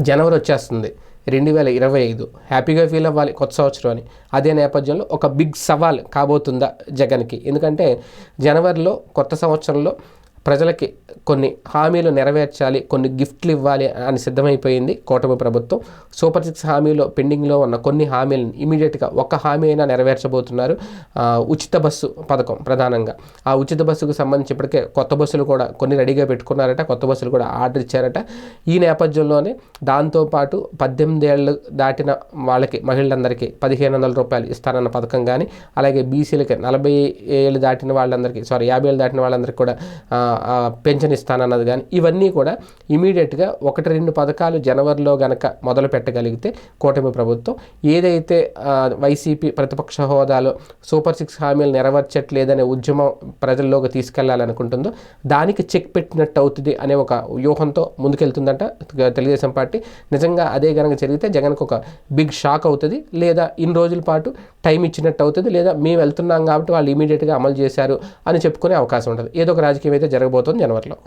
జనవరి వచ్చేస్తుంది. రెండు వేల ఇరవై ఐదు. హ్యాపీగా ఫీల్ అవ్వాలి కొత్త సంవత్సరం అని. అదే నేపథ్యంలో ఒక బిగ్ సవాల్ కాబోతుందా జగన్కి. ఎందుకంటే జనవరిలో కొత్త సంవత్సరంలో ప్రజలకి కొన్ని హామీలు నెరవేర్చాలి కొన్ని గిఫ్ట్లు ఇవ్వాలి అని సిద్ధమైపోయింది కూటమి ప్రభుత్వం. సూపర్ సిక్స్ హామీలో పెండింగ్లో ఉన్న కొన్ని హామీలను ఇమీడియట్గా ఒక హామీ అయినా నెరవేర్చబోతున్నారు. ఉచిత బస్సు పథకం ప్రధానంగా. ఆ ఉచిత బస్సుకు సంబంధించి ఇప్పటికే కొత్త బస్సులు కూడా కొన్ని రెడీగా పెట్టుకున్నారట కొత్త బస్సులు కూడా ఆర్డర్ ఇచ్చారట. ఈ నేపథ్యంలోనే దాంతోపాటు పద్దెనిమిది ఏళ్ళు దాటిన వాళ్ళకి మహిళలందరికీ పదిహేను వందల రూపాయలు ఇస్తానన్న పథకం కానీ అలాగే బీసీలకి నలభై ఏళ్ళు దాటిన వాళ్ళందరికీ సారీ యాభై ఏళ్ళు దాటిన వాళ్ళందరికీ కూడా పెన్షన్ ఇస్తానన్నది కానీ ఇవన్నీ కూడా ఇమీడియట్గా ఒకటి రెండు పథకాలు జనవరిలో గనక మొదలు పెట్టగలిగితే కూటమి ప్రభుత్వం ఏదైతే వైసీపీ ప్రతిపక్ష హోదాలో సూపర్ సిక్స్ హామీలు నెరవేర్చట్లేదనే ఉద్యమం ప్రజల్లోకి తీసుకెళ్ళాలనుకుంటుందో దానికి చెక్ పెట్టినట్టు అవుతుంది అనే ఒక వ్యూహంతో ముందుకెళ్తుందంట తెలుగుదేశం పార్టీ. నిజంగా అదే కనుక జరిగితే జగన్కు ఒక బిగ్ షాక్ అవుతుంది లేదా ఇన్ని రోజుల పాటు టైం ఇచ్చినట్టు అవుతుంది లేదా మేము వెళ్తున్నాం కాబట్టి వాళ్ళు ఇమీడియట్గా అమలు చేశారు అని చెప్పుకునే అవకాశం ఉంటుంది. ఏదో ఒక రాజకీయం అయితే జరగబోతోంది జనవరిలో.